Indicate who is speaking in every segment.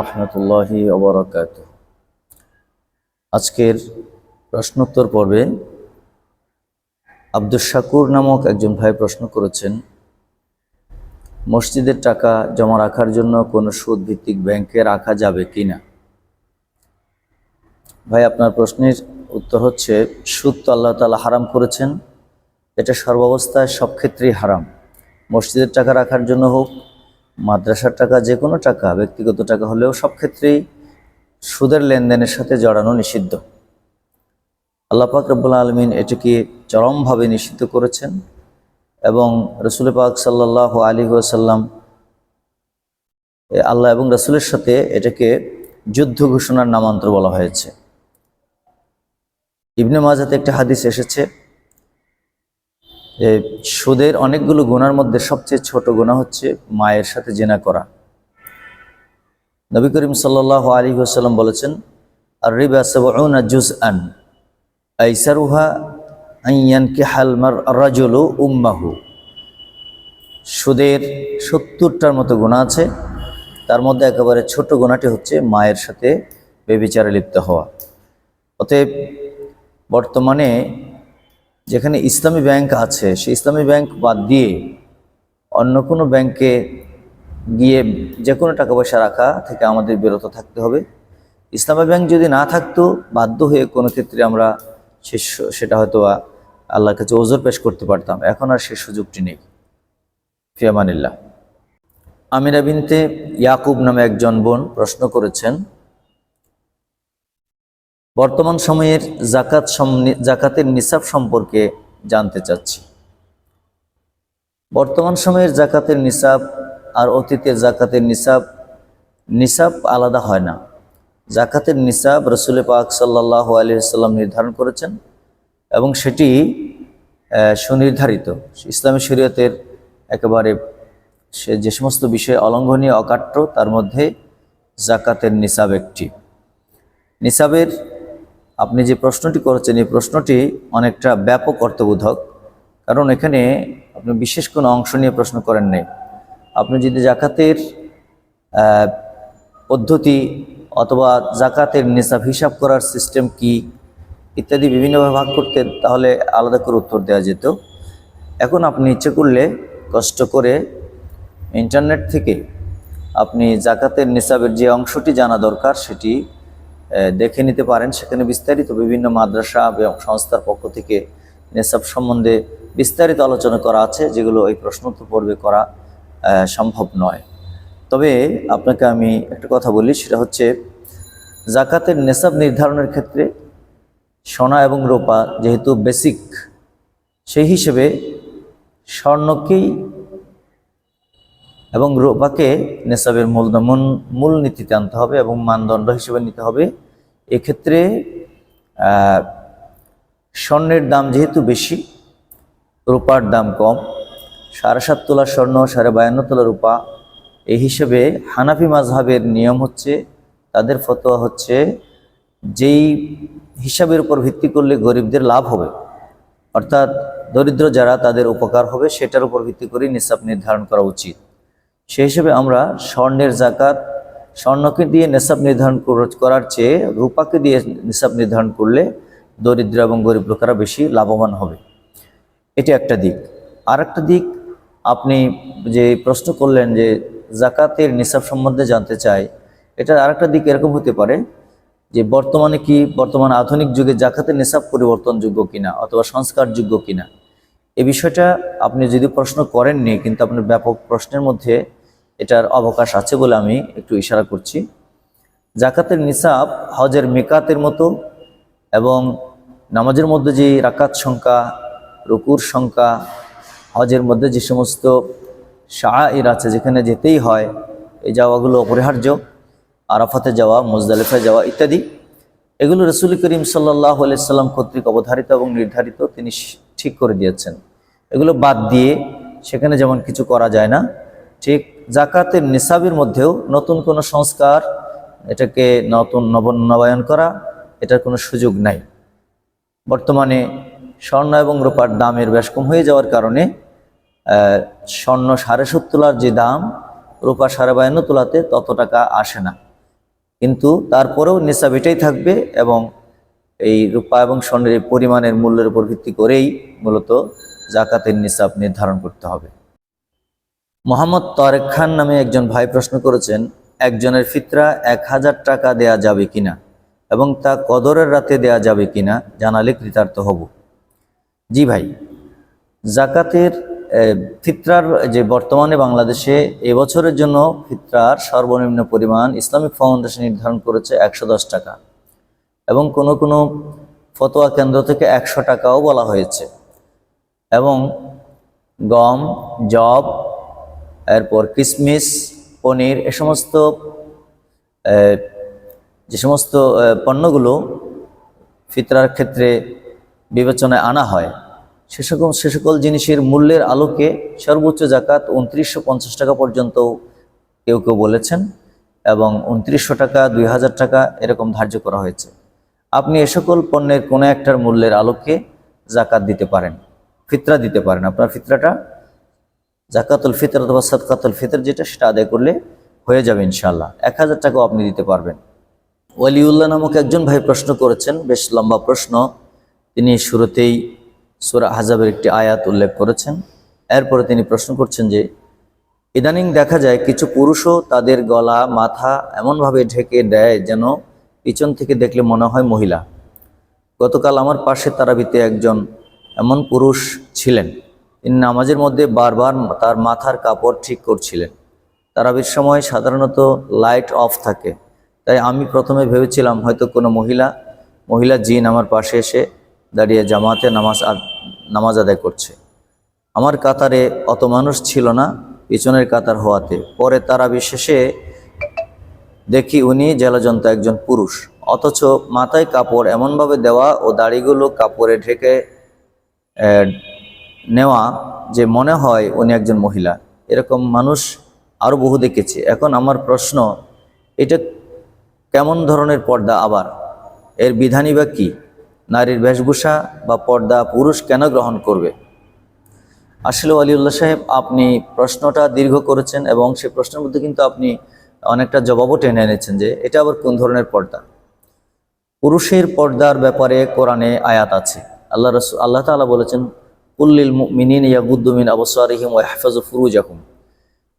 Speaker 1: রহমতুল্লাহি অবরাকাত আজকের প্রশ্নোত্তর পর্বে আব্দুল শাকুর নামক একজন ভাই প্রশ্ন করেছেন, মসজিদের টাকা জমা রাখার জন্য কোনো সুদ ভিত্তিক ব্যাংকে রাখা যাবে কি না ভাই, আপনার প্রশ্নের উত্তর হচ্ছে, সুদ তো আল্লাহ তালা হারাম করেছেন, এটা সর্বাবস্থায় সব ক্ষেত্রেই হারাম। মসজিদের টাকা রাখার জন্য হোক মাদ্রাসার টাকা যে কোনো টাকা, ব্যক্তিগত টাকা হলেও সব ক্ষেত্রেই সুদের লেনদেনের সাথে জড়ানো নিষিদ্ধ। আল্লাহ পাক রব্বুল আলমিন এটিকে চরমভাবে নিষিদ্ধ করেছেন এবং রসুল পাক সাল্লাহ আলী ওয়াসাল্লাম আল্লাহ এবং রসুলের সাথে এটাকে যুদ্ধ ঘোষণার নামান্তর বলা হয়েছে। ইবনে মাজাতে একটা হাদিস এসেছে সুদের অনেকগুলো গুণার মধ্যে সবচেয়ে ছোট গুণা হচ্ছে মায়ের সাথে জেনা করা। নবী করিম সাল্লাহ আলী সাল্লাম বলেছেন আর রিবা সাবউনা জুজ আন কে হালমার উম্মাহু। সুদের সত্তরটার মতো গুণা আছে, তার মধ্যে একেবারে ছোট গুণাটি হচ্ছে মায়ের সাথে বেবিচারে লিপ্ত হওয়া। অতএব বর্তমানে যেখানে ইসলামী ব্যাংক আছে, সেই ইসলামী ব্যাংক বাদ দিয়ে অন্য কোনো ব্যাংকে গিয়ে যে কোনো টাকা পয়সা রাখা থেকে আমাদের বিরত থাকতে হবে। ইসলামী ব্যাংক যদি না থাকতো, বাধ্য হয়ে কোনো ক্ষেত্রে আমরা সে সেটা হয়তো আল্লাহর কাছে ওজোর পেশ করতে পারতাম। এখন আর সে সুযোগটি নেই। ফিয়ামানিল্লাহ আমিরা বিনতে ইয়াকুব নামে একজন বোন প্রশ্ন করেছেন বর্তমান সময়ের জাকাত জাকাতের নিসাব সম্পর্কে জানতে চাচ্ছি। বর্তমান সময়ের জাকাতের নিসাব আর অতীতের জাকাতের নিসাব নিসাব আলাদা হয় না। জাকাতের নিসাব রসুল পাক সাল্লাহ আলিয়াল্লাম নির্ধারণ করেছেন এবং সেটি সুনির্ধারিত। ইসলামী শরীয়তের একেবারে সে যে সমস্ত বিষয়ে অলঙ্ঘনীয়, অকাট্য, তার মধ্যে জাকাতের নিসাব একটি। নিসাবের আপনি যে প্রশ্নটি করেছেন, এই প্রশ্নটি অনেকটা ব্যাপক অর্থবোধক, কারণ এখানে আপনি বিশেষ কোনো অংশ নিয়ে প্রশ্ন করেন নাই। আপনি যদি জাকাতের পদ্ধতি অথবা জাকাতের নিসাব হিসাব করার সিস্টেম কি, ইত্যাদি বিভিন্নভাবে ভাগ করতেন তাহলে আলাদা করে উত্তর দেওয়া যেত। এখন আপনি ইচ্ছে করলে কষ্ট করে ইন্টারনেট থেকে আপনি জাকাতের নিসাবের যে অংশটি জানা দরকার, সেটি দেখে নিতে পারেন। সেখানে বিস্তারিত বিভিন্ন মাদ্রাসা এবং সংস্থার পক্ষ থেকে নেশাব সম্বন্ধে বিস্তারিত আলোচনা করা আছে, যেগুলো এই প্রশ্নোত্তর পর্বে করা সম্ভব নয়। তবে আপনাকে আমি একটা কথা বলি, সেটা হচ্ছে জাকাতের নেশাব নির্ধারণের ক্ষেত্রে সোনা এবং রোপা যেহেতু বেসিক সেই হিসেবে স্বর্ণকেই এবং রূপাকে নেশাবের মূল মূল নীতিতে আনতে হবে এবং মানদণ্ড হিসেবে নিতে হবে। এক্ষেত্রে স্বর্ণের দাম যেহেতু বেশি, রূপার দাম কম, সাড়ে সাত তোলা স্বর্ণ, সাড়ে বায়ান্ন তোলা রূপা এই হিসেবে হানাফি মাঝহাবের নিয়ম হচ্ছে, তাদের ফতোয়া হচ্ছে, যেই হিসাবের উপর ভিত্তি করলে গরিবদের লাভ হবে, অর্থাৎ দরিদ্র যারা তাদের উপকার হবে, সেটার উপর ভিত্তি করে নিসাব নির্ধারণ করা উচিত। সেই হিসেবে আমরা স্বর্ণের জাকাত, স্বর্ণকে দিয়ে নেশাব নির্ধারণ করার চেয়ে রূপাকে দিয়ে নিসাব নির্ধারণ করলে দরিদ্র এবং গরিব লোকেরা বেশি লাভবান হবে। এটি একটা দিক। আর দিক, আপনি যে প্রশ্ন করলেন যে জাকাতের নিসাব সম্বন্ধে জানতে চাই, এটার আরেকটা দিক এরকম হতে পারে যে বর্তমানে কি, বর্তমান আধুনিক যুগে জাকাতের নিসাব পরিবর্তনযোগ্য কিনা অথবা সংস্কারযোগ্য কিনা? এ বিষয়টা আপনি যদি প্রশ্ন করেননি, কিন্তু আপনার ব্যাপক প্রশ্নের মধ্যে এটার অবকাশ আছে বলে আমি একটু ইশারা করছি। জাকাতের নিসাব হজের মেকাতের মতো এবং নামাজের মধ্যে যে রাকাত সংখ্যা, রুকুর সংখ্যা, হজের মধ্যে যে সমস্ত শাহর আছে যেখানে যেতেই হয়, এই যাওয়াগুলো অপরিহার্য। আরাফাতে যাওয়া, মুজদালিফায় যাওয়া ইত্যাদি। এগুলো রসুল করিম সাল্লাহ আলাইসাল্লাম কর্তৃক অবধারিত এবং নির্ধারিত তিনি ঠিক করে দিয়েছেন। এগুলো বাদ দিয়ে সেখানে যেমন কিছু করা যায় না, ঠিক জাকাতের নিসাবের মধ্যেও নতুন কোনো সংস্কার, এটাকে নতুন নব নবায়ন করা, এটার কোনো সুযোগ নাই। বর্তমানে স্বর্ণ এবং রূপার দামের বেশ কম হয়ে যাওয়ার কারণে স্বর্ণ সাড়ে তোলার যে দাম, রূপা সাড়ে বায়ান্ন তোলাতে তত টাকা আসে না। কিন্তু তারপরেও নিসাব এটাই থাকবে এবং এই রূপা এবং স্বর্ণের পরিমাণের মূল্যের উপর ভিত্তি করেই মূলত জাকাতের নিসাব নির্ধারণ করতে হবে। মোহাম্মদ তারেক খান নামে একজন ভাই প্রশ্ন করেছেন, একজনের ফিতরা এক হাজার টাকা দেয়া যাবে কিনা এবং তা কদরের রাতে দেয়া যাবে কিনা জানালে কৃতার্থ হব। জি ভাই, জাকাতের ফিতরার যে বর্তমানে বাংলাদেশে এবছরের জন্য ফিতরার সর্বনিম্ন পরিমাণ ইসলামিক ফাউন্ডেশন নির্ধারণ করেছে একশো দশ টাকা এবং কোনো কোনো ফতোয়া কেন্দ্র থেকে একশো টাকাও বলা হয়েছে এবং গম জব এরপর কিশমিশ পনির, এ সমস্ত যে সমস্ত পণ্যগুলো ফিতরার ক্ষেত্রে বিবেচনায় আনা হয়, সে সকল সে সকল জিনিসের মূল্যের আলোকে সর্বোচ্চ জাকাত উনত্রিশশো পঞ্চাশ টাকা পর্যন্ত কেউ কেউ বলেছেন এবং উনত্রিশশো টাকা, দুই হাজার টাকা এরকম ধার্য করা হয়েছে। আপনি এ সকল পণ্যের কোনো একটার মূল্যের আলোকে জাকাত দিতে পারেন, ফিতরা দিতে পারেন। আপনার ফিতরাটা জাকাতুল ফিতর অথবা সদকাতুল ফিতর যেটা সেটা আদায় করলে হয়ে যাবে ইনশাল্লাহ এক হাজার টাকাও আপনি দিতে পারবেন। ওয়ালিউল্লাহ নামক একজন ভাই প্রশ্ন করেছেন, বেশ লম্বা প্রশ্ন। তিনি শুরুতেই সুরা হাজাবের একটি আয়াত উল্লেখ করেছেন। এরপরে তিনি প্রশ্ন করছেন যে, ইদানিং দেখা যায় কিছু পুরুষও তাদের গলা, মাথা এমনভাবে ঢেকে দেয় যেন পিছন থেকে দেখলে মনে হয় মহিলা। গতকাল আমার পাশে তারাবিতে একজন এমন পুরুষ ছিলেন। তিনি নামাজের মধ্যে বারবার তার মাথার কাপড় ঠিক করছিলেন। তারাবির সময় সাধারণত লাইট অফ থাকে। তাই আমি প্রথমে ভেবেছিলাম হয়তো কোনো মহিলা মহিলা জিন আমার পাশে এসে দাঁড়িয়ে জামাতে নামাজ নামাজ আদায় করছে। আমার কাতারে অত মানুষ ছিল না পিছনের কাতার হওয়াতে। পরে তারা বিশেষে দেখি উনি জেলাজন্ত একজন পুরুষ। অথচ মাথায় কাপড় এমনভাবে দেওয়া ও দাড়িগুলো কাপড়ে ঢেকে নেওয়া যে মনে হয় উনি একজন মহিলা। এরকম মানুষ আরও বহু দেখেছি। এখন আমার প্রশ্ন, এটা কেমন ধরনের পর্দা আবার? এর বিধানই বা কী? নারীর বেশভূষা বা পর্দা পুরুষ কেন গ্রহণ করবে? আসলে আলিউল্লাহ সাহেব, আপনি প্রশ্নটা দীর্ঘ করেছেন এবং সেই প্রশ্নের মধ্যে কিন্তু আপনি অনেকটা জবাবও টেনে এনেছেন যে এটা আবার কোন ধরনের পর্দা? পুরুষের পর্দার ব্যাপারে কোরআনে আয়াত আছে। আল্লাহ রসুল আল্লাহ তাআলা বলেছেন উল্লিল মিনিন ইয়াগুদ্দুমিন আবসারিহিম ওয়া হাফাজু ফুরুজাকুম।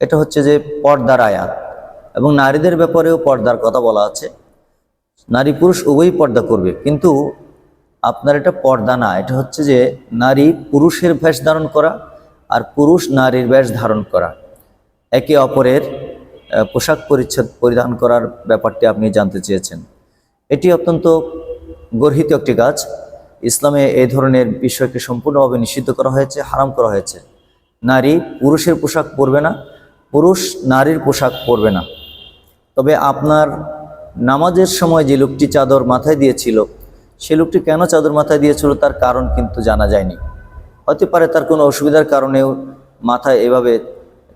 Speaker 1: এটা হচ্ছে যে পর্দার আয়াত। এবং নারীদের ব্যাপারেও পর্দার কথা বলা আছে। নারী পুরুষ উভয়ই পর্দা করবে। কিন্তু আপনার এটা পর্দা না। এটা হচ্ছে যে নারী পুরুষের বেশ ধারণ করা আর পুরুষ নারীর বেশ ধারণ করা। একে অপরের পোশাক পরিচ্ছদ পরিধান করার ব্যাপারটি আপনি জানতে চেয়েছেন। এটি অত্যন্ত গর্হিত একটি কাজ। ইসলামে এই ধরনের বিষয়কে সম্পূর্ণভাবে নিষিদ্ধ করা হয়েছে, হারাম করা হয়েছে। নারী পুরুষের পোশাক পরবে না, পুরুষ নারীর পোশাক পরবে না। তবে আপনার নামাজের সময় যে লোকটি চাদর মাথায় দিয়েছিল, সে লোকটি কেন চাদর মাথায় দিয়েছিল তার কারণ কিন্তু জানা যায়নি। হতে পারে তার কোনো অসুবিধার কারণেও মাথায় এভাবে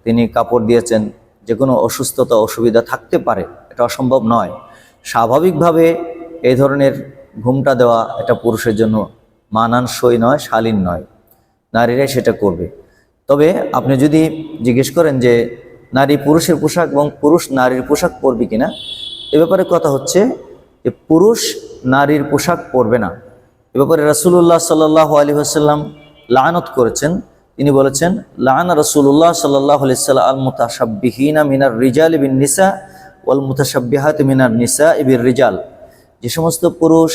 Speaker 1: তিনি কাপড় দিয়েছেন, যে কোনো অসুস্থতা, অসুবিধা থাকতে পারে, এটা অসম্ভব নয়। স্বাভাবিকভাবে এই ধরনের ঘুমটা দেওয়া এটা পুরুষের জন্য মানানসই নয়, শালীন নয়। নারীরাই সেটা করবে। তবে আপনি যদি জিজ্ঞেস করেন যে, নারী পুরুষের পোশাক এবং পুরুষ নারীর পোশাক পরবে কিনা? এ ব্যাপারে কথা হচ্ছে যে, পুরুষ নারীর পোশাক পরবে না। এ ব্যাপারে রাসুল্লাহ সাল্লাহ আলী আসাল্লাম লানত করেছেন। তিনি বলেছেন লান রসুল্লাহ সাল্লাহ আলিয়াল্লাম আল মুতাসাব্বিহিনা মিনার রিজাল বিন নিসা ওয়াল মুতাসাব্বিহাত মিনার নিসা ইবির রিজাল। যে সমস্ত পুরুষ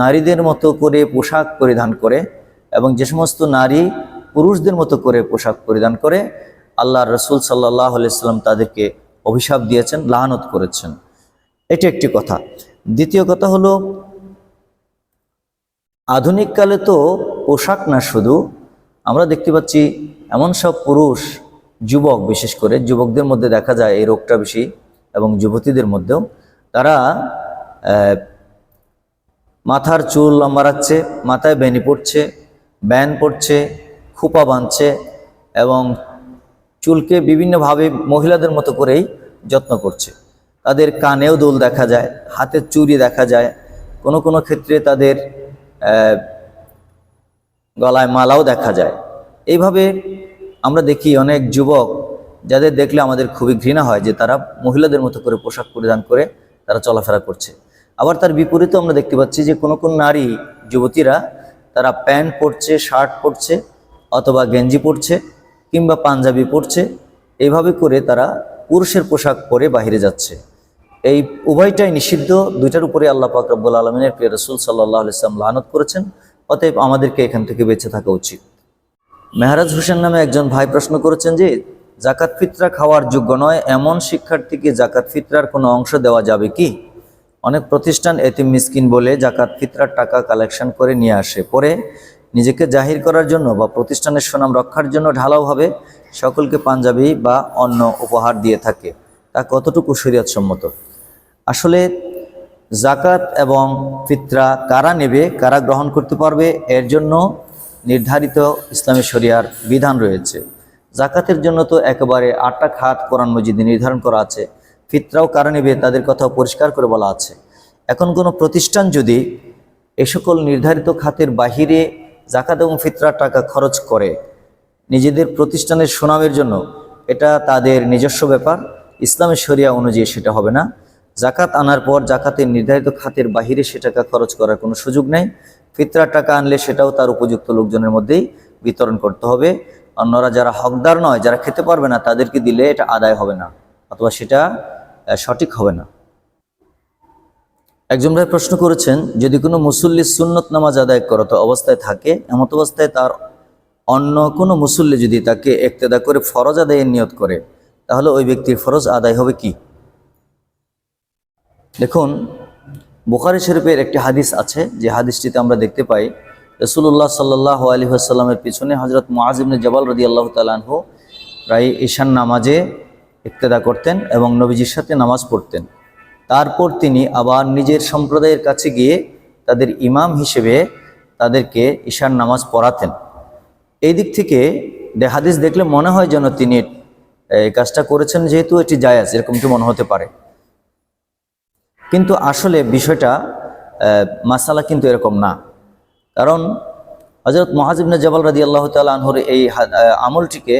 Speaker 1: নারীদের মতো করে পোশাক পরিধান করে এবং যে সমস্ত নারী পুরুষদের মতো করে পোশাক পরিধান করে আল্লাহ রসুল সাল্লাহ আলাইসাল্লাম তাদেরকে অভিশাপ দিয়েছেন লাহানত করেছেন। এটি একটি কথা। দ্বিতীয় কথা হলো, আধুনিক কালে তো পোশাক না শুধু, আমরা দেখতে পাচ্ছি এমন সব পুরুষ, যুবক বিশেষ করে, যুবকদের মধ্যে দেখা যায় এই রোগটা বেশি এবং যুবতীদের মধ্যেও। তারা মাথার চুল লম্বা রাখছে, মাথায় বেনি পড়ছে, ব্যান পড়ছে, খোপা বাঁধছে এবং চুলকে বিভিন্নভাবে মহিলাদের মতো করেই যত্ন করছে। তাদের কানেও দোল দেখা যায়, হাতের চুরি দেখা যায়, কোনো কোনো ক্ষেত্রে তাদের গলায় মালাও দেখা যায়। এইভাবে আমরা দেখি অনেক যুবক যাদের দেখলে আমাদের খুবই ঘৃণা হয় যে তারা মহিলাদের মতো করে পোশাক পরিধান করে তারা চলাফেরা করছে। আবার তার বিপরীতেও আমরা দেখতে পাচ্ছি যে কোনো কোন নারী যুবতীরা তারা প্যান্ট পরছে, শার্ট পরছে অথবা গেঞ্জি পরছে কিংবা পাঞ্জাবি পরছে এইভাবে করে তারা পুরুষের পোশাক পরে বাইরে যাচ্ছে। এই উভয়টাই নিষিদ্ধ, দুইটার উপরে আল্লাহ পাক আলমিনের প্রিয় রসুল সাল্লাহ ইসলাম লানত করেছেন। অতএব আমাদেরকে এখান থেকে বেঁচে থাকা উচিত। মেহরাজ হোসেন নামে একজন ভাই প্রশ্ন করেছেন যে, জাকাত ফিতরা খাওয়ার যোগ্য নয়, এমন শিক্ষার্থীকে জাকাত ফিতরার কোনো অংশ দেওয়া যাবে কি? অনেক প্রতিষ্ঠান এতিম মিসকিন বলে জাকাত ফিতরার টাকা কালেকশন করে নিয়ে আসে। পরে নিজেকে জাহির করার জন্য বা প্রতিষ্ঠানের সুনাম রক্ষার জন্য ঢালাওভাবে সকলকে পাঞ্জাবি বা অন্য উপহার দিয়ে থাকে। তা কতটুকু শরীয়ত সম্মত আসলে জাকাত এবং ফিতরা কারা নেবে, কারা গ্রহণ করতে পারবে, এর জন্য নির্ধারিত ইসলামী শরিয়ার বিধান রয়েছে। জাকাতের জন্য তো একেবারে আটটা খাত কোরআন মজিদে নির্ধারণ করা আছে। ফিতরাও কারা নেবে তাদের কথাও পরিষ্কার করে বলা আছে। এখন কোনো প্রতিষ্ঠান যদি এ সকল নির্ধারিত খাতের বাহিরে জাকাত এবং ফিতরার টাকা খরচ করে, নিজেদের প্রতিষ্ঠানের সুনামের জন্য, এটা তাদের নিজস্ব ব্যাপার, ইসলামের শরিয়া অনুযায়ী সেটা হবে না। জাকাত আনার পর জাকাতের নির্ধারিত খাতের বাহিরে সে টাকা খরচ করার কোনো সুযোগ নেই। ফিতরার টাকা আনলে সেটাও তার উপযুক্ত লোকজনের মধ্যেই বিতরণ করতে হবে। অন্যরা যারা হকদার নয়, যারা খেতে পারবে না, তাদেরকে দিলে এটা আদায় হবে না। অথবা সেটা সঠিক হবে না। একজন ভাই প্রশ্ন করেছেন, যদি কোনো মুসল্লি সুন্নত নামাজ আদায় করত অবস্থায় থাকে, এমত অবস্থায় তার অন্য কোনো মুসল্লি যদি তাকে একতেদা করে ফরজ আদায়ের নিয়ত করে, তাহলে ওই ব্যক্তির ফরজ আদায় হবে কি? দেখুন, বুখারি শরীফের একটি হাদিস আছে, যে হাদিসটিতে আমরা দেখতে পাই রসুল্লাহ সাল্লাহ আলী আসাল্লামের পিছনে হজরত মুআজিবনে জবাল রদি আল্লাহ তালাহু প্রায় ঈশান নামাজে ইক্তেদা করতেন এবং নবীজির সাথে নামাজ পড়তেন। তারপর তিনি আবার নিজের সম্প্রদায়ের কাছে গিয়ে তাদের ইমাম হিসেবে তাদেরকে ঈশান নামাজ পড়াতেন। এই দিক থেকে হাদিস দেখলে মনে হয় যেন তিনি এই কাজটা করেছেন যেহেতু এটি জায়াজ এরকমটি মনে হতে পারে। কিন্তু আসলে বিষয়টা মাসালা কিন্তু এরকম না। কারণ হজরত মহাজিবনে জবাল রাদি আল্লাহ তাল আনহর এই আমলটিকে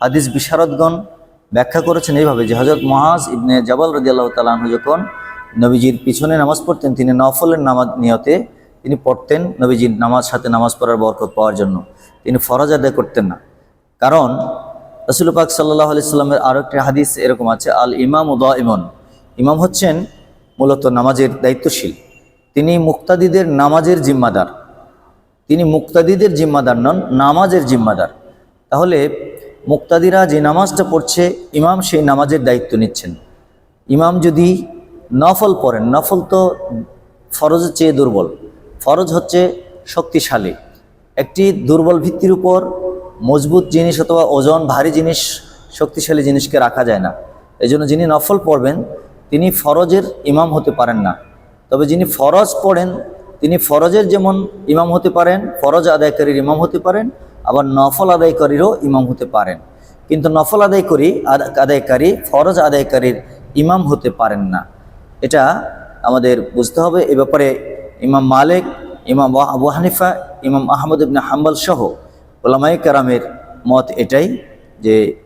Speaker 1: হাদিস বিশারদগণ ব্যাখ্যা করেছেন এইভাবে যে হজরত মহাজ ইবনে জবাল রাদি আল্লাহ আনহু যখন নবীজির পিছনে নামাজ পড়তেন, তিনি নফলের নামাজ নিয়তে তিনি পড়তেন নবীজির নামাজ সাথে নামাজ পড়ার বরকত পাওয়ার জন্য। তিনি ফরজ আদায় করতেন না। কারণ রসুল পাক সাল্লাহ আলি সাল্লামের আরও একটি হাদিস এরকম আছে, আল ইমাম উদা ইমন ইমাম হচ্ছেন মূলত নামাজের দায়িত্বশীল। তিনি মুক্তাদিদের নামাজের জিম্মাদার। তিনি মুক্তাদিদের জিম্মাদার নন, নামাজের জিম্মাদার। তাহলে মুক্তাদিরা যে নামাজটা পড়ছে, ইমাম সেই নামাজের দায়িত্ব নিচ্ছেন। ইমাম যদি নফল পড়েন, নফল তো ফরজের চেয়ে দুর্বল। ফরজ হচ্ছে শক্তিশালী। একটি দুর্বল ভিত্তির উপর মজবুত জিনিস অথবা ওজন, ভারী জিনিস, শক্তিশালী জিনিসকে রাখা যায় না। এই জন্য যিনি নফল পড়বেন, তিনি ফরজের ইমাম হতে পারেন না। তবে যিনি ফরজ পড়েন, তিনি ফরজের যেমন ইমাম হতে পারেন, ফরজ আদায়কারীর ইমাম হতে পারেন আবার নফল আদায়কারীরও ইমাম হতে পারেন। কিন্তু নফল আদায়কারী আদ- আদায়কারী, ফরজ আদায়কারীর ইমাম হতে পারেন না। এটা আমাদের বুঝতে হবে। এ ব্যাপারে ইমাম মালিক, ইমাম আবু হানিফা, ইমাম আহমদ ইবনে হাম্বল সহ ওলামাই কারামের মত এটাই যে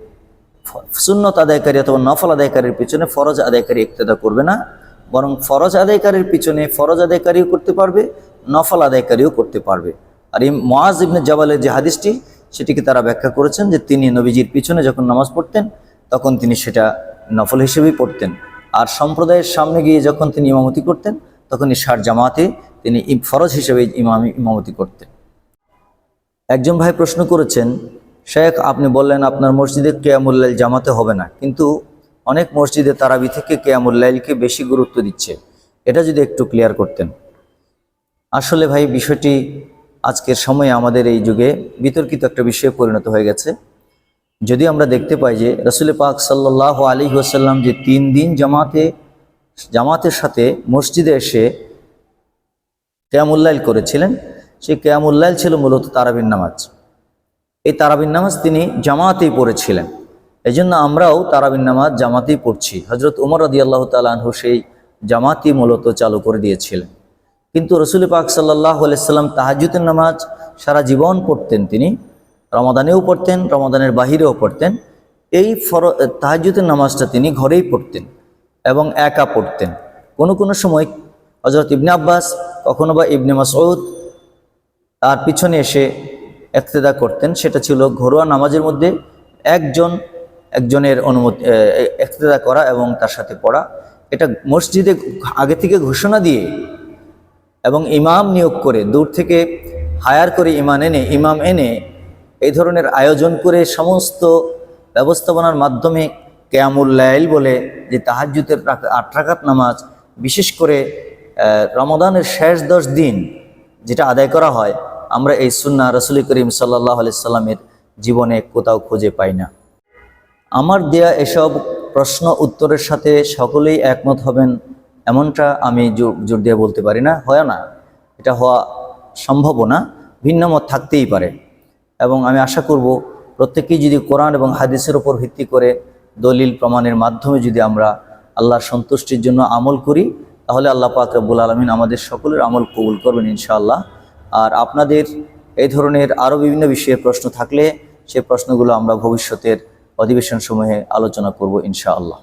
Speaker 1: সুন্নত আদায়কারী অথবা নফল আদায়কারীর পিছনে ফরজ আদায়কারী ইক্তেদা করবে না, বরং ফরজ আদায়কারীর পিছনে ফরজ আদায়কারীও করতে পারবে, নফল আদায়কারীও করতে পারবে। আর এই মোয়াজ ইবনে জাবালের যে হাদিসটি, সেটিকে তারা ব্যাখ্যা করেছেন যে তিনি নবীজির পিছনে যখন নামাজ পড়তেন, তখন তিনি সেটা নফল হিসেবেই পড়তেন। আর সম্প্রদায়ের সামনে গিয়ে যখন তিনি ইমামতি করতেন, তখন ইশার জামাতে তিনি ফরজ হিসেবে ইমামি ইমামতি করতেন। একজন ভাই প্রশ্ন করেছেন, শেখ, আপনি বললেন আপনার মসজিদে কেয়ামুল্লাইল জামাতে হবে না, কিন্তু অনেক মসজিদে তারাবি থেকে কেয়ামুল্লাইলকে বেশি গুরুত্ব দিচ্ছে। এটা যদি একটু ক্লিয়ার করতেন। আসলে ভাই, বিষয়টি আজকের সময়ে আমাদের এই যুগে বিতর্কিত একটা বিষয়ে পরিণত হয়ে গেছে। যদি আমরা দেখতে পাই যে রসুল পাক সাল্লাহ আলী ওসাল্লাম যে তিন দিন জামাতে, জামাতের সাথে মসজিদে এসে কেয়ামুল্লাইল করেছিলেন, সেই কেয়ামুল্লাইল ছিল মূলত তারাবিন নামাজ। এই তারাবিন নামাজ তিনি জামাতেই পড়েছিলেন। এই জন্য আমরাও তারাবিন নামাজ জামাতেই পড়ছি। হজরত উমর রদি আল্লাহ তালাহু সেই জামাতই মূলত চালু করে দিয়েছিলেন। কিন্তু রসুল পাক সাল্লাহ আলাইসাল্লাম তাহাজুতের নামাজ সারা জীবন পড়তেন তিনি। রমাদানেও পড়তেন, রমাদানের বাহিরেও পড়তেন। এই ফর তাহাজুতের নামাজটা তিনি ঘরেই পড়তেন এবং একা পড়তেন। কোনো কোনো সময় হজরত ইবনে আব্বাস, কখনো বা ইবনে মাসউদ তার পিছনে এসে একতেদা করতেন। সেটা ছিল ঘরোয়া নামাজের মধ্যে একজন, একজনের অনুমতি একতেদা করা এবং তার সাথে পড়া। এটা মসজিদে আগে থেকে ঘোষণা দিয়ে এবং ইমাম নিয়োগ করে, দূর থেকে হায়ার করে ইমান এনে, ইমাম এনে এই ধরনের আয়োজন করে সমস্ত ব্যবস্থাপনার মাধ্যমে কেয়ামুল লাইল বলে যে তাহাজ্জুতের রাক- আট রাকাত নামাজ, বিশেষ করে রমাদানের শেষ দশ দিন যেটা আদায় করা হয়, আমরা এই সুন্না রসুল করিম সাল্লাহ আলাইসাল্লামের জীবনে কোথাও খুঁজে পাই না। আমার দেয়া এসব প্রশ্ন উত্তরের সাথে সকলেই একমত হবেন। এমনটা আমি জোর দিয়ে বলতে পারি না হয় না। এটা হওয়া সম্ভবও না, ভিন্ন মত থাকতেই পারে। এবং আমি আশা করব প্রত্যেকেই যদি কোরআন এবং হাদিসের উপর ভিত্তি করে দলিল প্রমাণের মাধ্যমে যদি আমরা আল্লাহর সন্তুষ্টির জন্য আমল করি, তাহলে আল্লাহ পাক রব্বুল আলমিন আমাদের সকলের আমল কবুল করবেন ইনশাআল্লাহ। আর আপনাদের এই ধরনের আরও বিভিন্ন বিষয়ে প্রশ্ন থাকলে সে প্রশ্নগুলো আমরা ভবিষ্যতের অধিবেশন সমূহে আলোচনা করব ইনশাআল্লাহ।